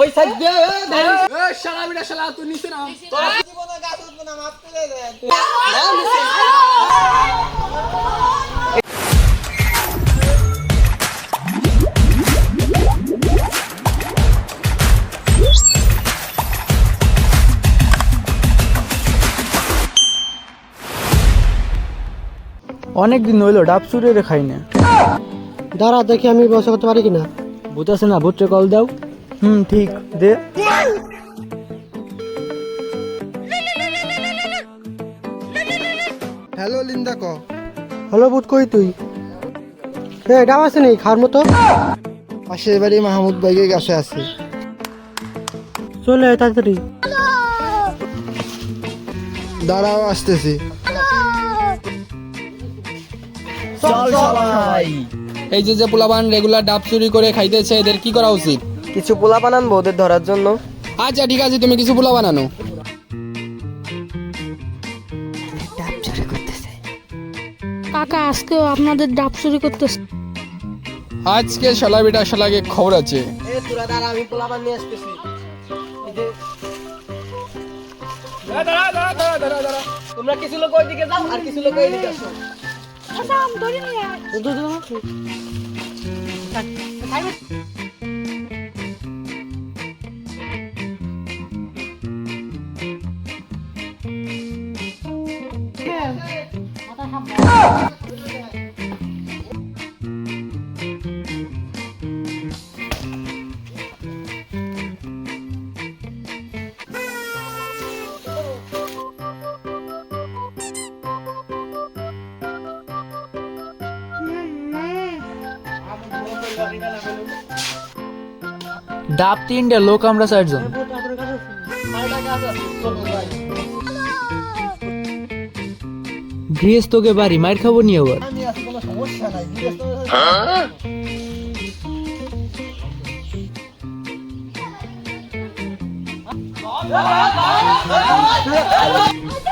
ওই সাইড দিয়ে শালা বিটা শালা তুই নিচে নাম। অনেক দিন হইল ডাব চুরিয়ে খাই না। দাঁড়া দেখি আমি ব্যবসা করতে পারি কিনা? ভূত আছে না ভূতরে কল দাও। হুম ঠিক দে। হ্যালো লিন্দা ক। হ্যালো বুট কই তুই? এ ডাব আছে নেই খার মতো। পাশের বাড়ি মাহমুদ ভাইয়ের কাছে আছে। চলে তাড়াতাড়ি। দাঁড়াও আসতেছি। চল সবাই। এই যে যে পোলাবান রেগুলার ডাব চুরি করে খাইতেছে এদের কি করা উচিত? কিছু পোলা বানান ওদের ধরার জন্য? আচ্ছা ঠিক আছে তুমি কিছু পোলা বানানো কাকা আজকেও আপনাদের ডাব চুরি করতেছে। আজকে শালা বিটা শালাকে খবর আছে। এ তোরা দাঁড়া আমি পোলা বান নিয়ে আসতেছি তোমরা কিছু লোক ওইদিকে যাও আর কিছু লোক আসো। ডাব তিনটে লোক আমরা চারজন। গৃহস্থকে বাড়ি মায়ের খাব নিয়ে আবার। সাইড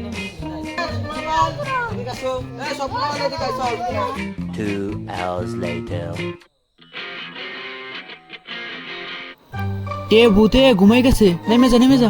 Two hours later. এ ভূতে ঘুমাই গেছে নেমে যা নেমে যা